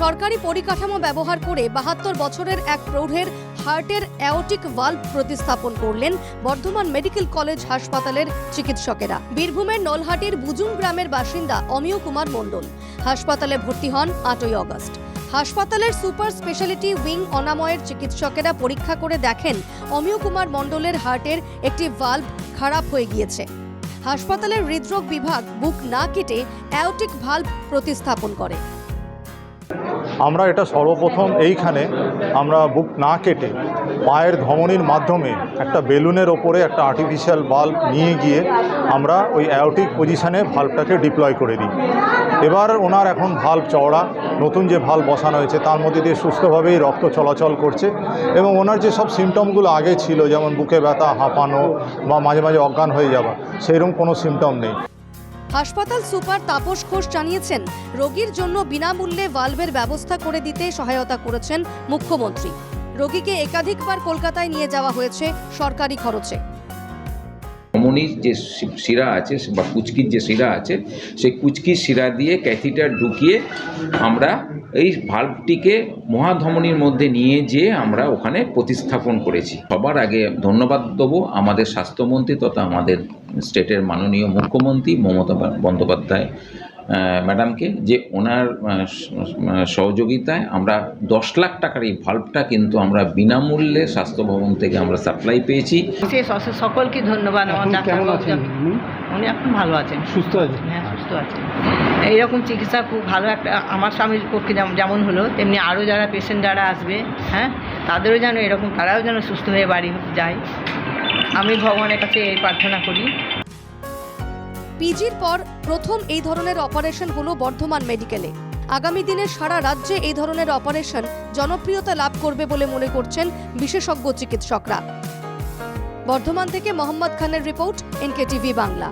সরকারি পরিকাঠামো ব্যবহার করে বাহাত্তর বছরের এক প্রৌঢ়ের হার্টের অ্যাওটিক ভাল্ব প্রতিস্থাপন করলেন বর্ধমান মেডিকেল কলেজ হাসপাতালের চিকিৎসকেরা। বীরভূমের নলহাটির বুজুং গ্রামের বাসিন্দা অমিয় কুমার মণ্ডল। হাসপাতালে ভর্তি হন আটই অগস্ট। হাসপাতালের সুপার স্পেশালিটি উইং অনাময়ের চিকিৎসকেরা পরীক্ষা করে দেখেন অমিয় কুমার মণ্ডলের হার্টের একটি ভাল্ব খারাপ হয়ে গিয়েছে। হাসপাতালের হৃদরোগ বিভাগ বুক না কেটে অ্যাওটিক ভাল্ব প্রতিস্থাপন করে। আমরা এটা সর্বপ্রথম এইখানে আমরা বুক না কেটে পায়ের ধমনির মাধ্যমে একটা বেলুনের ওপরে একটা আর্টিফিশিয়াল বাল্ব নিয়ে গিয়ে আমরা ওই অ্যাওটিক পজিশানে ভাল্বটাকে ডিপ্লয় করে দিই এবার ওনার এখন ভাল্ব চওড়া, নতুন যে ভাল্ব বসানো হয়েছে তার মধ্যে দিয়ে সুস্থভাবেই রক্ত চলাচল করছে এবং ওনার যে সব সিমটমগুলো আগে ছিল, যেমন বুকে ব্যথা, হাঁপানো বা মাঝে মাঝে অজ্ঞান হয়ে যাওয়া, সেইরকম কোনো সিমটম নেই। হাসপাতাল সুপার তাপস ঘোষ জানিয়েছেন, রোগীর জন্য বিনামূল্যে ভালভের ব্যবস্থা করে দিতে সহায়তা করেছেন মুখ্যমন্ত্রী। রোগীকে একাধিকবার কলকাতায় নিয়ে যাওয়া হয়েছে সরকারি খরচে। ধমনির যে শিরা আছে বা কুচকির যে শিরা আছে, সেই কুচকির শিরা দিয়ে ক্যাথিটার ঢুকিয়ে আমরা এই ভাল্বটিকে মহাধমনির মধ্যে নিয়ে যেয়ে আমরা ওখানে প্রতিস্থাপন করেছি। সবার আগে ধন্যবাদ দেবো আমাদের স্বাস্থ্যমন্ত্রী তথা আমাদের স্টেটের মাননীয় মুখ্যমন্ত্রী মমতা বন্দ্যোপাধ্যায়। ম্যাডামকে যে ওনার সহযোগিতায় আমরা দশ লাখ টাকার এই ভাল্বটা কিন্তু আমরা বিনামূল্যে স্বাস্থ্য ভবন থেকে আমরা সাপ্লাই পেয়েছি। সকলকে ধন্যবাদ উনি? উনি এখন ভালো আছেন। সুস্থ আছেন? হ্যাঁ সুস্থ আছেন। এইরকম চিকিৎসা খুব ভালো একটা আমার স্বামীর পক্ষে যেমন যেমন হলো তেমনি আরও যারা পেশেন্ট যারা আসবে হ্যাঁ তাদেরও যেন এরকম তারাও যেন সুস্থ হয়ে বাড়ি যায়। আমি ভগবানের কাছে এই প্রার্থনা করি। পিজির পর প্রথম এই ধরনের অপারেশন হলো বর্ধমান মেডিকেলে। আগামী দিনে সারা রাজ্যে এই ধরনের অপারেশন জনপ্রিয়তা লাভ করবে বলে মনে করছেন বিশেষজ্ঞ চিকিৎসকরা। বর্ধমান থেকে মোহাম্মদ খানের রিপোর্ট, এনকেটিভি বাংলা।